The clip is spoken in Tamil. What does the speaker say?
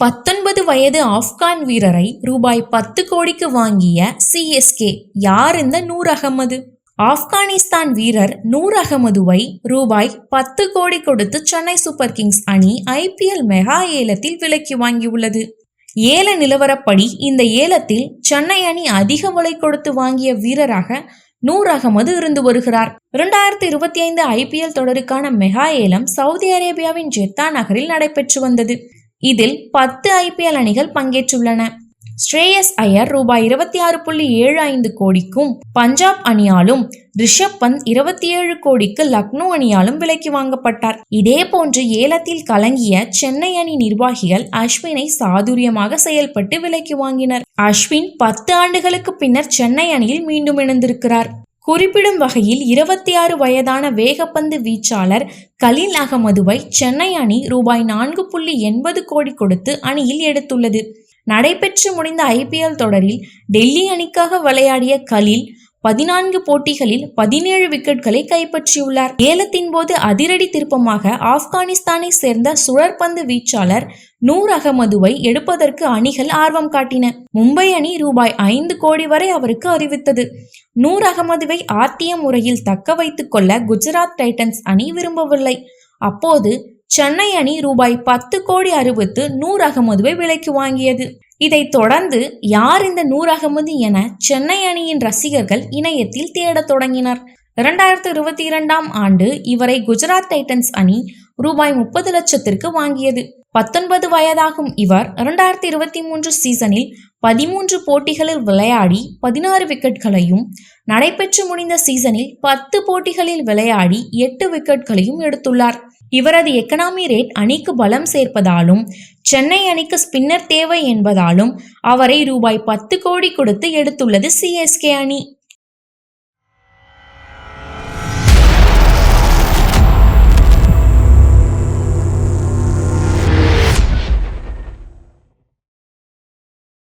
பத்தொன்பது வயது ஆப்கான் வீரரை ரூபாய் பத்து கோடிக்கு வாங்கிய சிஎஸ்கே யார் இந்த நூர் அகமது? ஆப்கானிஸ்தான் வீரர் நூர் அகமதுவை ரூபாய் பத்து கோடி கொடுத்து சென்னை சூப்பர் கிங்ஸ் அணி ஐபிஎல் மெகா ஏலத்தில் விலைக்கு வாங்கியுள்ளது. ஏல நிலவரப்படி இந்த ஏலத்தில் சென்னை அணி அதிக விலை கொடுத்து வாங்கிய வீரராக நூர் அகமது இருந்து வருகிறார். இரண்டாயிரத்தி இருபத்தி ஐந்து ஐபிஎல் தொடருக்கான மெகா ஏலம் சவுதி அரேபியாவின் ஜெத்தா நகரில் நடைபெற்று வந்தது. இதில் பத்து ஐபிஎல் அணிகள் பங்கேற்றுள்ளன. ஸ்ரேயஸ் ஐயர் ரூபாய் இருபத்தி ஆறு புள்ளி ஏழு ஐந்து கோடிக்கும் பஞ்சாப் அணியாலும் ரிஷப் பந்த் இருபத்தி ஏழு கோடிக்கு லக்னோ அணியாலும் விலைக்கு வாங்கப்பட்டார். இதே போன்று ஏலத்தில் கலங்கிய சென்னை அணி நிர்வாகிகள் அஸ்வினை சாதுரியமாக செயல்பட்டு விலைக்கு வாங்கினர். அஸ்வின் பத்து ஆண்டுகளுக்கு பின்னர் சென்னை அணியில் மீண்டும் இணைந்திருக்கிறார். குறிப்பிடும் வகையில் இருபத்தி ஆறு வயதான வேகப்பந்து வீச்சாளர் கலீல் அகமதுவை சென்னை அணி ரூபாய் நான்கு புள்ளி எண்பது கோடி கொடுத்து அணியில் எடுத்துள்ளது. நடைபெற்று முடிந்த ஐபிஎல் தொடரில் டெல்லி அணிக்காக விளையாடிய கலீல் பதினான்கு போட்டிகளில் பதினேழு விக்கெட்களை கைப்பற்றியுள்ளார். ஏலத்தின் போது அதிரடி திருப்பமாக ஆப்கானிஸ்தானை சேர்ந்த சுழற்பந்து வீச்சாளர் நூர் அகமதுவை எடுப்பதற்கு அணிகள் ஆர்வம் காட்டின. மும்பை அணி ரூபாய் ஐந்து கோடி வரை அவருக்கு அறிவித்தது. நூர் அகமதுவை ஆர்டிய முறையில் தக்க வைத்துக் கொள்ள குஜராத் டைட்டன்ஸ் அணி விரும்பவில்லை. அப்போது சென்னை அணி ரூபாய் பத்து கோடி அறிவித்து நூர் அகமதுவை விலைக்கு வாங்கியது. இதைத் தொடர்ந்து யார் இந்த நூர் அகமது என சென்னை அணியின் ரசிகர்கள் இணையத்தில் தேடத் தொடங்கினர். இரண்டாயிரத்து இருபத்தி இரண்டாம் ஆண்டு இவரை குஜராத் டைட்டன்ஸ் அணி ரூபாய் முப்பது லட்சத்திற்கு வாங்கியது. பத்தொன்பது வயதாகும் இவர் இரண்டாயிரத்தி இருபத்தி மூன்று சீசனில் பதிமூன்று போட்டிகளில் விளையாடி பதினாறு விக்கெட்களையும் நடைபெற்று முடிந்த சீசனில் பத்து போட்டிகளில் விளையாடி எட்டு விக்கெட்களையும் எடுத்துள்ளார். இவரது எக்கனாமி ரேட் அணிக்கு பலம் சேர்ப்பதாலும் சென்னை அணிக்கு ஸ்பின்னர் தேவை என்பதாலும் அவரை ரூபாய் பத்து கோடி கொடுத்து எடுத்துள்ளது சிஎஸ்கே அணி.